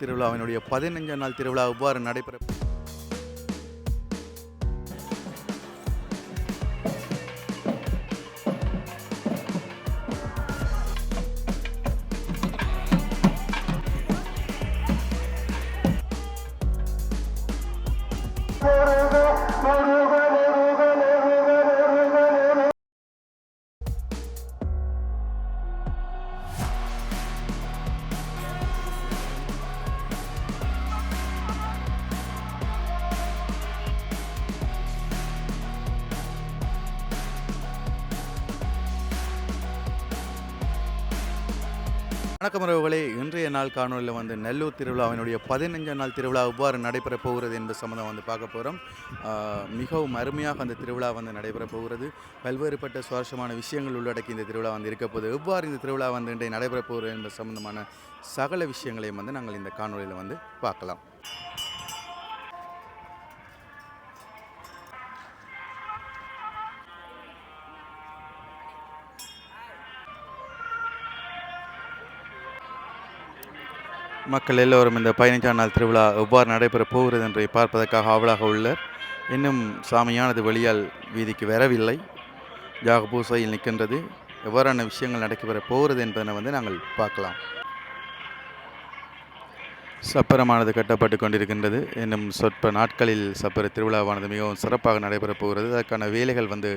திருவிழாவினுடைய பதினைஞ்சாம் நாள் திருவிழா எவ்வாறு நடைபெற வணக்கம் உறவுகளே. இன்றைய நாள் காணொலியில் வந்து நெல்லூர் திருவிழாவினுடைய பதினஞ்சாம் நாள் திருவிழா எவ்வாறு நடைபெற போகிறது என்பது சம்மந்தம் வந்து பார்க்க போகிறோம் மிகவும் அருமையாக அந்த திருவிழா வந்து நடைபெற போகிறது. பல்வேறுபட்ட சுவாரஸ்யமான விஷயங்கள் உள்ளடக்கி இந்த திருவிழா வந்து இருக்க போகுது. எவ்வாறு இந்த திருவிழா வந்து இன்றைய நடைபெற போகிறது என்பது சம்பந்தமான சகல விஷயங்களையும் வந்து நாங்கள் இந்த காணொலியில் வந்து பார்க்கலாம். மக்கள் எல்லோரும் இந்த பதினைஞ்சாம் நாள் திருவிழா எவ்வாறு நடைபெறப் போகிறது என்று பார்ப்பதற்காக ஆவலாக உள்ளர் இன்னும் சாமியானது வெளியால் வீதிக்கு வரவில்லை. ஜாக பூசையில் நிற்கின்றது. எவ்வாறான விஷயங்கள் நடைபெறப் போகிறது என்பதனை வந்து நாங்கள் பார்க்கலாம். சப்பரமானது கட்டப்பட்டு கொண்டிருக்கின்றது. இன்னும் சொற்ப நாட்களில் சப்பர திருவிழாவானது மிகவும் சிறப்பாக நடைபெறப் போகிறது. அதற்கான வேலைகள் வந்து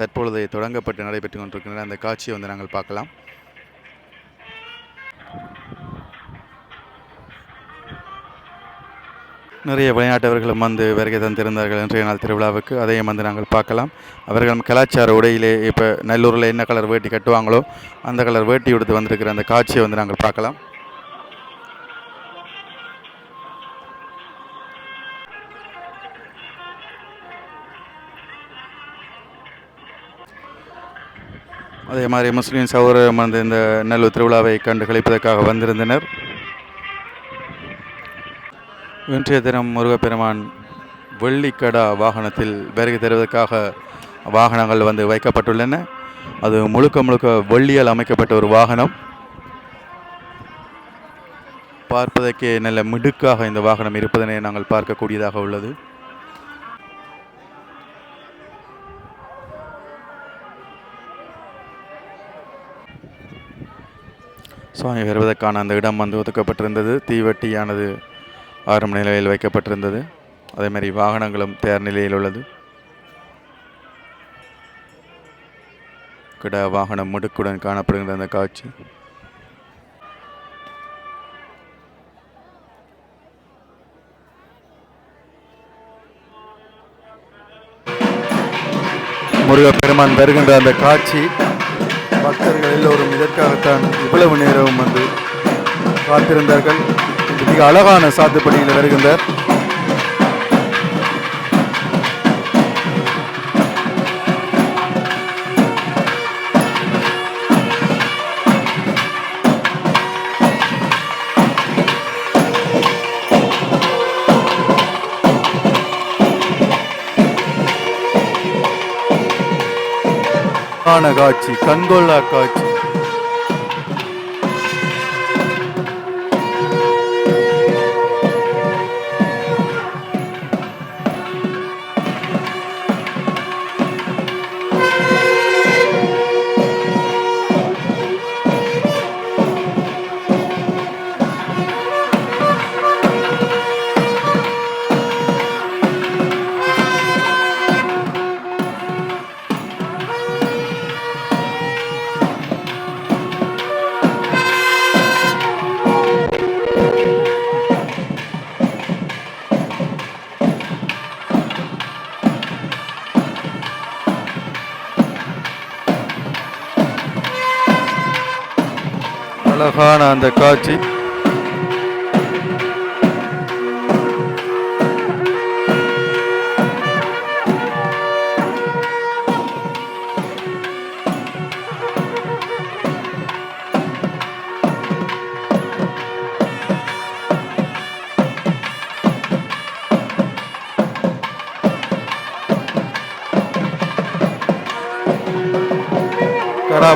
தற்பொழுது தொடங்கப்பட்டு நடைபெற்று கொண்டிருக்கின்றன. அந்த காட்சியை வந்து நாங்கள் பார்க்கலாம். நிறைய விளையாட்டவர்களும் வந்து வருகை தந்திருந்தார்கள் இன்றைய நாள் திருவிழாவுக்கு. அதையும் வந்து நாங்கள் பார்க்கலாம். அவர்கள் கலாச்சார உடையிலே இப்போ நல்லூரில் என்ன கலர் வேட்டி கட்டுவாங்களோ அந்த கலர் வேட்டி உடுத்து வந்திருக்கிற அந்த காட்சியை வந்து நாங்கள் பார்க்கலாம். அதே மாதிரி முஸ்லீம் சகோதரம் வந்து இந்த நல்லூர் திருவிழாவை கண்டு கழிப்பதற்காக வந்திருந்தனர். இன்றைய தினம் முருகப்பெருமான் வெள்ளிக்கடா வாகனத்தில் வருகை தருவதற்காக வாகனங்கள் வந்து வைக்கப்பட்டுள்ளன. அது முழுக்க முழுக்க வெள்ளியால் அமைக்கப்பட்ட ஒரு வாகனம். பார்ப்பதற்கே நல்ல மிடுக்காக இந்த வாகனம் இருப்பதனை நாங்கள் பார்க்கக்கூடியதாக உள்ளது. சுவாமி வருவதற்கான அந்த இடம் வந்து ஒதுக்கப்பட்டிருந்தது. தீவட்டியானது ஆரம்ப நிலையில் வைக்கப்பட்டிருந்தது. அதேமாதிரி வாகனங்களும் தயார் நிலையில் உள்ளது. கிட வாகனம் முடுக்குடன் காணப்படுகின்ற அந்த காட்சி. முருகப்பெருமான் வருகின்ற அந்த காட்சி பக்தர்கள் எல்லோரும் இதற்காகத்தான் இவ்வளவு நேரம் வந்து காத்திருந்தார்கள். மிக அழகான சாத்துப்படியில் வருகின்றார் காட்சி கண்கொள்ளா காட்சி. காட்சி.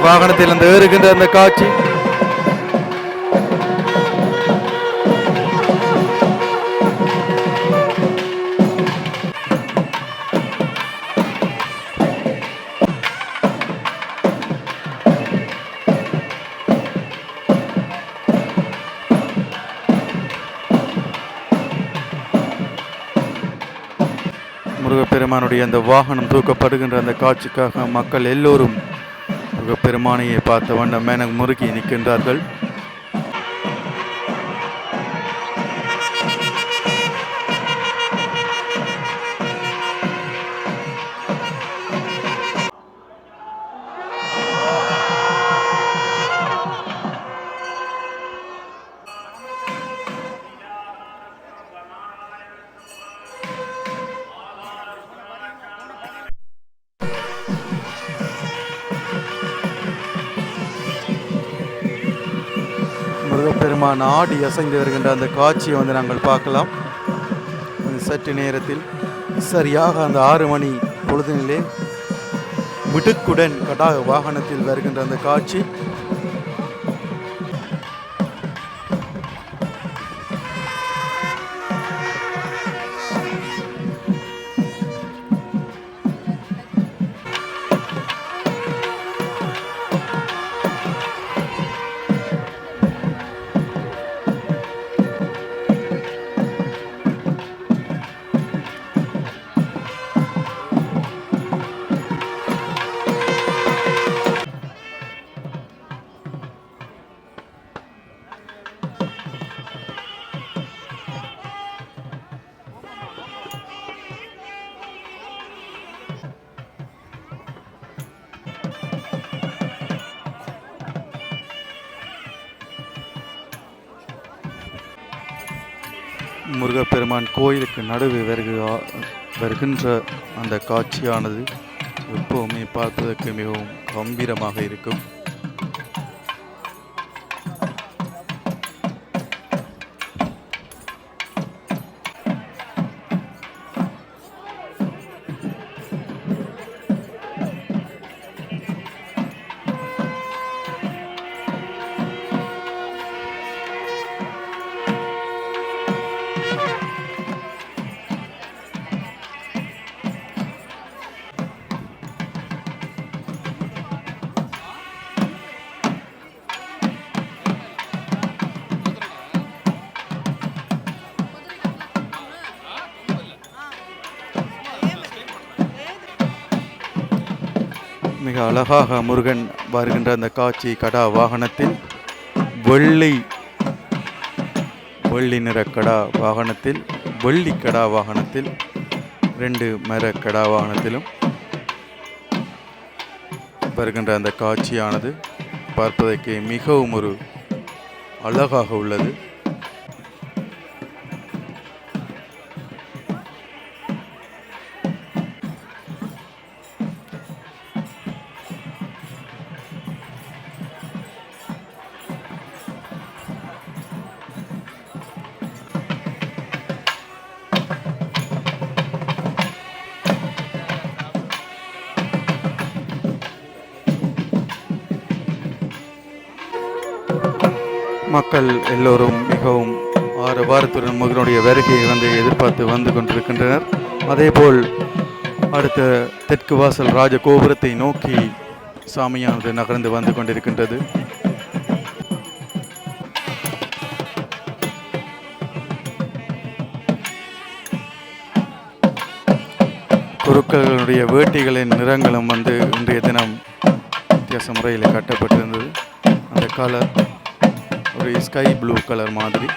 வாகனத்தில் அந்த ஏறுகின்ற அந்த காட்சி. அந்த வாகனம் தூக்கப்படுகின்ற அந்த காட்சிக்காக மக்கள் எல்லோரும் பெருமானையை பார்த்த வண்ணம் மேன முருகி நிற்கின்றார்கள். அசைந்து வருகின்ற அந்த காட்சியை வந்து நாங்கள் பார்க்கலாம். சற்று நேரத்தில் சரியாக அந்த ஆறு மணி பொழுதினிலே மிடுக்குடன் கடாக வாகனத்தில் வருகின்ற அந்த காட்சி. முருகப்பெருமான் கோயிலுக்கு நடுவே வருகு வருகின்ற அந்த காட்சியானது எப்போவுமே பார்ப்பதற்கு மிகவும் கம்பீரமாக இருக்கும். அழகாக முருகன் வருகின்ற அந்த காட்சி கடா வாகனத்தில் வெள்ளி வெள்ளி நிற கடா வாகனத்தில் வெள்ளி கடா வாகனத்தில் ரெண்டு மர கடா வாகனத்திலும் வருகின்ற அந்த காட்சியானது பார்ப்பதற்கு மிகவும் ஒரு அழகாக உள்ளது. மக்கள் எல்லோரும் மிகவும் ஆறு வாரத்துடன் முருகனுடைய வருகையை வந்து எதிர்பார்த்து வந்து கொண்டிருக்கின்றனர். அதேபோல் அடுத்த தெற்கு வாசல் ராஜ கோபுரத்தை நோக்கி சாமியானது நகர்ந்து வந்து கொண்டிருக்கின்றது. குருக்களுடைய வேட்டிகளின் நிறங்களும் வந்து இன்றைய தினம் வித்தியாச முறையில் கட்டப்பட்டிருந்தது. அந்த கால ஒரு ஸ்கை ப்ளூ கலர் மாதிரி.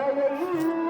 தலையில்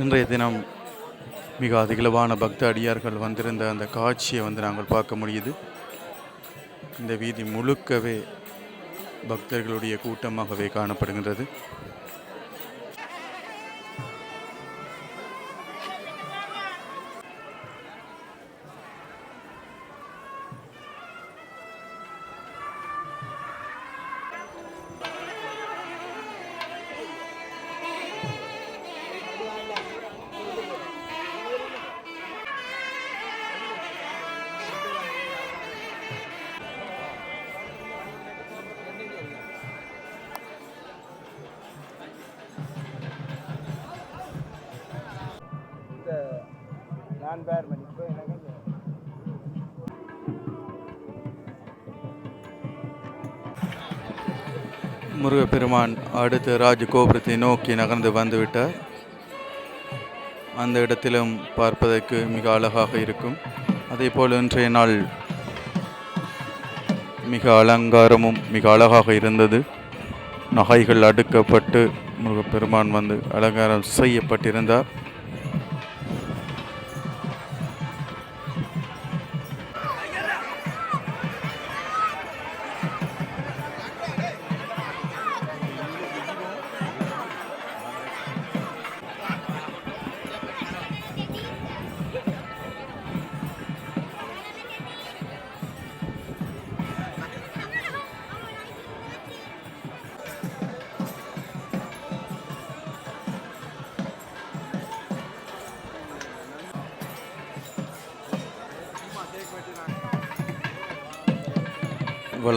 இன்றைய தினம் மிக அதிகளவான பக்த அடியார்கள் வந்திருந்த அந்த காட்சியை வந்து நாங்கள் பார்க்க முடியுது. இந்த வீதி முழுக்கவே பக்தர்களுடைய கூட்டமாகவே காணப்படுகின்றது. நான் பேர் மதிப்பு எனக்கு முருகப்பெருமான் அடுத்து ராஜ கோபுரத்தை நோக்கி நகர்ந்து வந்துவிட்டார். அந்த இடத்திலும் பார்ப்பதற்கு மிக அழகாக இருக்கும். அதே போல் இன்றைய நாள் மிக அலங்காரமும் மிக அழகாக இருந்தது. நகைகள் அடுக்கப்பட்டு முருகப்பெருமான் வந்து அலங்காரம் செய்யப்பட்டிருந்தார்.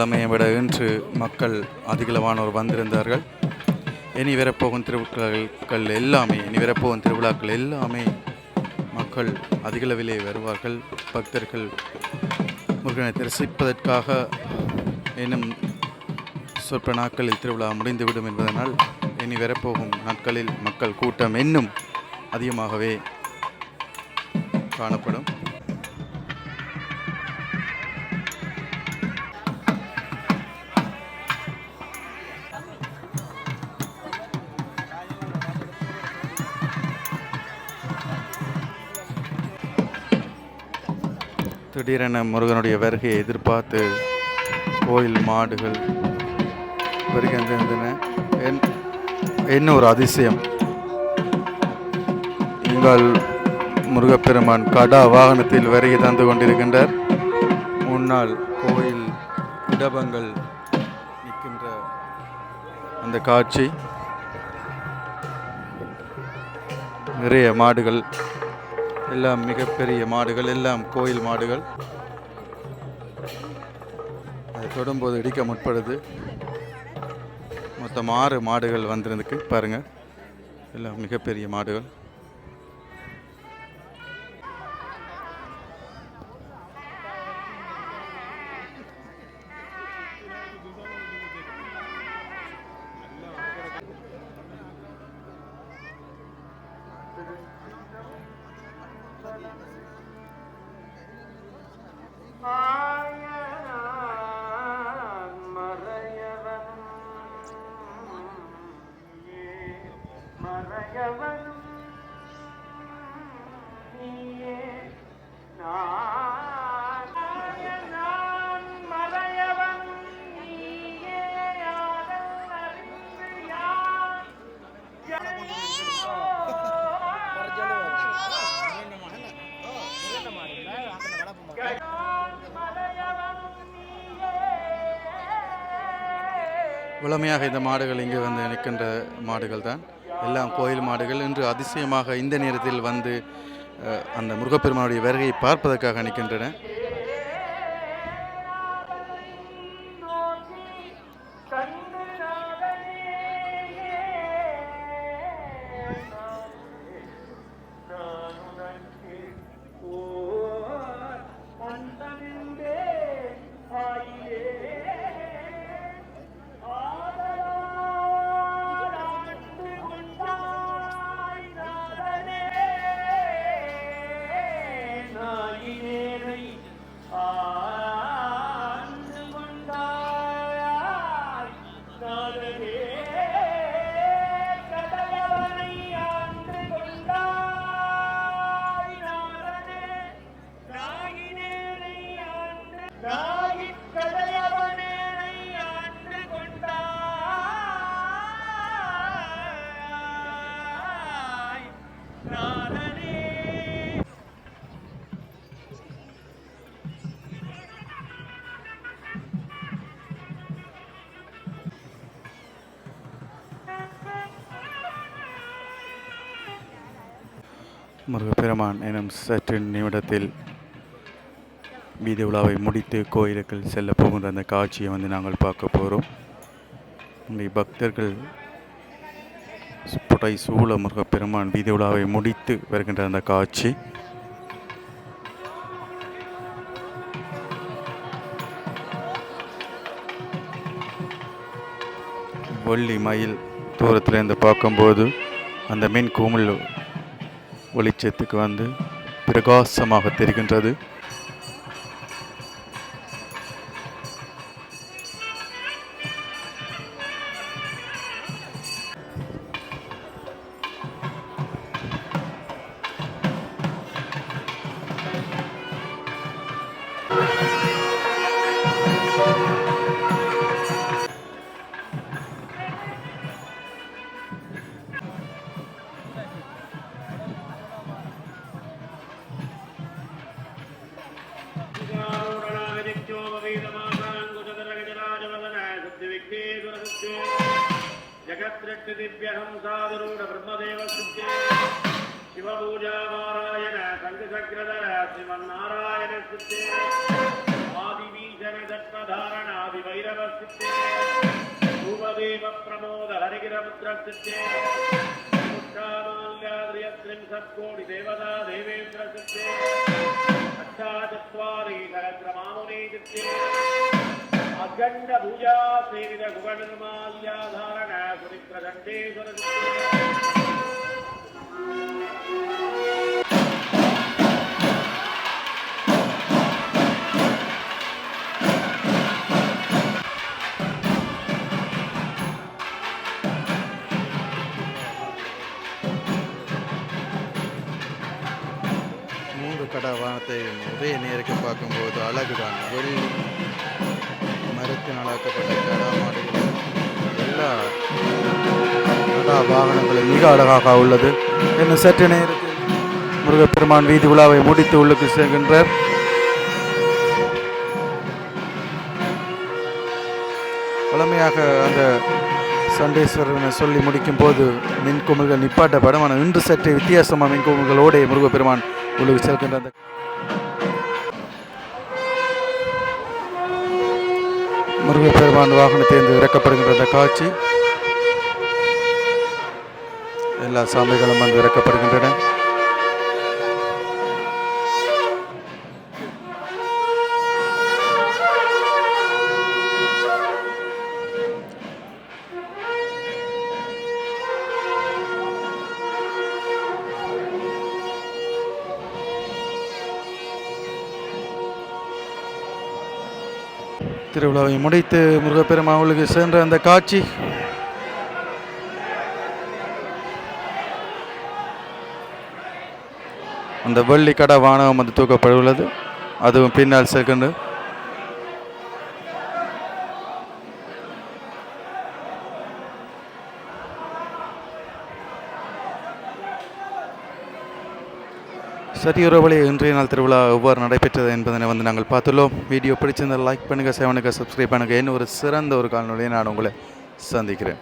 வளமையை விட இன்று மக்கள் அதிகளவானோர் வந்திருந்தார்கள். இனி வரப்போகும் திருவிழாக்கள் எல்லாமே இனி வரப்போகும் திருவிழாக்கள் எல்லாமே மக்கள் அதிகளவிலே வருவார்கள். பக்தர்கள் முருகனை தரிசிப்பதற்காக இன்னும் சொற்ப நாட்களில் திருவிழா முடிந்துவிடும் என்பதனால் இனி வரப்போகும் நாட்களில் மக்கள் கூட்டம் இன்னும் அதிகமாகவே காணப்படும். திடீரென முருகனுடைய வருகையை எதிர்பார்த்து கோயில் மாடுகள் வருகின்றன என்- என்ன ஒரு அதிசயம். எங்கள் முருகப்பெருமான் கடா வாகனத்தில் வருகை தந்து கொண்டிருக்கின்றார். முன்னால் கோயில் இடபங்கள் நிற்கின்ற அந்த காட்சி. நிறைய மாடுகள் எல்லாம் மிகப்பெரிய மாடுகள் எல்லாம் கோயில் மாடுகள். அதை தொடும்போது இடிக்க முற்படுது. மொத்தம் ஆறு மாடுகள் வந்திருந்துக்கு பாருங்கள் எல்லாம் மிகப்பெரிய மாடுகள். வளமையாக இந்த மாடுகள் இங்கே வந்து நிற்கின்ற மாடுகள் தான் எல்லாம் கோயில் மாடுகள். இன்று அதிசயமாக இந்த நேரத்தில் வந்து அந்த முருகப்பெருமானுடைய வருகையை பார்ப்பதற்காக நிற்கின்றன. முருகப்பெருமான் எனும் சற்று நிமிடத்தில் வீதி உலாவை முடித்து கோயிலுக்குள் செல்ல போகின்ற அந்த காட்சியை வந்து நாங்கள் பார்க்க போகிறோம். இங்கே பக்தர்கள் புடை சூழ முருகப்பெருமான் வீதி உலாவை முடித்து வருகின்ற அந்த காட்சி. வெள்ளி மயில் தூரத்தில் இருந்து பார்க்கும்போது அந்த மின் கூமல் வெளிச்சத்துக்கு வந்து பிரகாசமாக தெரிகின்றது. भूपदेव प्रमोद हरिगिरमुद्र सिद्धे मुद्रामाल्याद्रियत्रिंशत्कोटि देवता देवेन्द्र सिद्धे अष्टाचत्वारि सहस्रमामुने सिद्धे अखण्ड भुजा புறப்பட வானத்தையும் உதய நேருக்கு பார்க்கும்போது அழகுதான். வெள்ளி மரத்தினாலாக்கப்பட்ட கடாமாடுகள் வாகனங்களும் மிக அழகாக உள்ளது. இன்னும் சற்று நேரத்தில் முருகப்பெருமான் வீதி உலாவை முடித்து உள்ளுக்கு செல்கின்றார். பழமையாக அந்த சண்டேஸ்வரனை சொல்லி முடிக்கும் போது மின்குமிழ்கள் நிப்பாட்டப்படும். ஆனால் இன்று சற்று வித்தியாசமாக மின்குமிழ்களோடு முருகப்பெருமான் உலகு செல்கின்ற அந்த முருகப்பெருமான் வாகனத்திலிருந்து இறக்கப்படுகின்ற அந்த காட்சி. எல்லா சாமிகளும் வந்து இறக்கப்படுகின்றன. திருவிழாவை முடித்து முருகப்பெருமாவுக்கு சென்ற அந்த காட்சி. அந்த வெள்ளி கடை வானகம் வந்து தூக்கப்பட்டுள்ளது. அதுவும் பின்னால் செகண்டு சரியொருவழி இன்றைய நாள் திருவிழா எவ்வாறு நடைபெற்றது என்பதனை வந்து நாங்கள் பார்த்துள்ளோம். வீடியோ பிடிச்சிருந்தால் லைக் பண்ணுங்கள் செவனுக்கு சப்ஸ்கிரைப் பண்ணுங்கள் இன்னும் ஒரு சிறந்த ஒரு கால்நொழியை நான் உங்களை சந்திக்கிறேன்.